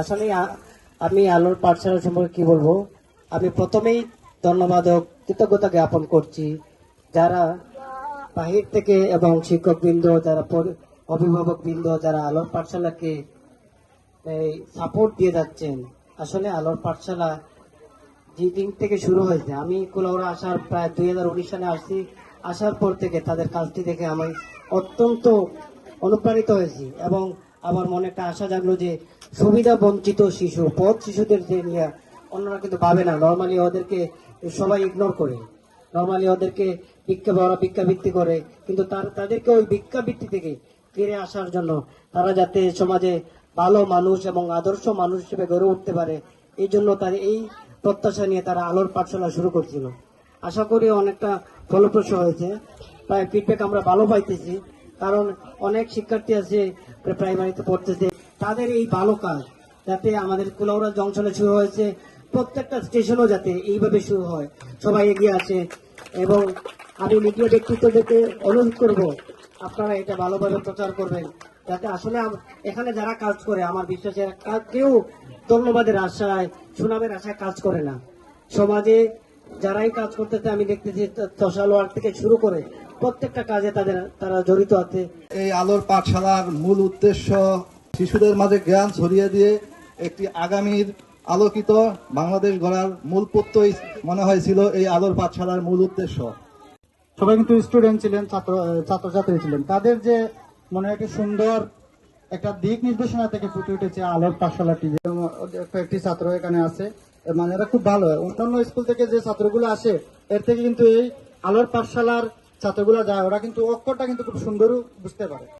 আসলে আমি আলোর পাঠশালা সম্পর্কে কি বলব? আমি প্রথমেই ধন্যবাদ ও কৃতজ্ঞতা জ্ঞাপন করছি যারা বাহির থেকে এবং শিক্ষক বৃন্দ যারা অভিভাবক বৃন্দ যারা আলোর পাঠশালাকে, এই সাপোর্ট দিয়ে যাচ্ছেন। আসলে আলোর পাঠশালা যে দিন থেকে শুরু হয়েছে, আমি কুলাউড়া আসার প্রায় দুই হাজার উনিশ সালে আসছি। আসার পর থেকে তাদের কাজটি দেখে আমি অত্যন্ত অনুপ্রাণিত হয়েছি এবং আমার মনে একটা আশা জাগলো যে সুবিধা বঞ্চিত শিশু পথ শিশুদের যে নিয়ে অন্যরা কিন্তু পাবে না। নর্মালি ওদেরকে সবাই ইগনোর করে। নর্মালি ওদেরকে ভিক্ষা ওরা ভিক্ষাবৃত্তি করে, কিন্তু তার তাদেরকে ওই ভিক্ষাবৃত্তি থেকে ফিরে আসার জন্য তারা যাতে সমাজে ভালো মানুষ এবং আদর্শ মানুষ হিসেবে গড়ে উঠতে পারে, এই জন্য তার এই প্রত্যাশা নিয়ে তারা আলোর পাঠশালা শুরু করছিল। আশা করি অনেকটা ফলপ্রসূ হয়েছে। প্রায় ফিডব্যাক আমরা ভালো পাইতেছি। কারণ অনেক শিক্ষার্থী আছে প্রাইমারিতে পড়তেছে। তাদের এই ভালো কাজ, যাতে আমাদের কুলাউড়া জংশনে শুরু হয়েছে, প্রত্যেকটা স্টেশনও যাতে এইভাবে শুরু হয়। সবাই এগিয়ে আসে এবং আমি মিডিয়া ব্যক্তিত্বদেরকে অনুরোধ করব, আপনারা এটা ভালোভাবে প্রচার করবেন, যাতে আসলে এখানে যারা কাজ করে, আমার বিশ্বাসের কেউ ধন্যবাদের আশায়, সুনামের আশায় কাজ করে না। সমাজে যারাই কাজ করতেছে, আমি দেখতেছি তসালোয়ার থেকে শুরু করে প্রত্যেকটা কাজে তাদের তারা জড়িত আছে। এই আলোর পাঠশালার মূল উদ্দেশ্য শিশুদের মাঝে জ্ঞান ছড়িয়ে দিয়ে একটি আগামীর আলোকিত বাংলাদেশ গড়ার মূল প্রত্যয় মনে হয়েছিল এই আলোর পাঠশালার মূল উদ্দেশ্য। সবাই কিন্তু স্টুডেন্ট ছিলেন ছাত্র ছাত্রছাত্রী ছিলেন। তাদের যে মনে একটা সুন্দর একটা দিক নির্দেশনা থেকে ফুটে উঠেছে আলোর পাঠশালাটি। কয়েকটি ছাত্র এখানে আছে মানে এরা খুব ভালো। অন্যান্য স্কুল থেকে যে ছাত্রগুলো আসে এর থেকে কিন্তু এই আলোর পাঠশালার ছাত্রগুলো যায় ওরা কিন্তু অক্ষরটা কিন্তু খুব সুন্দর বুঝতে পারে।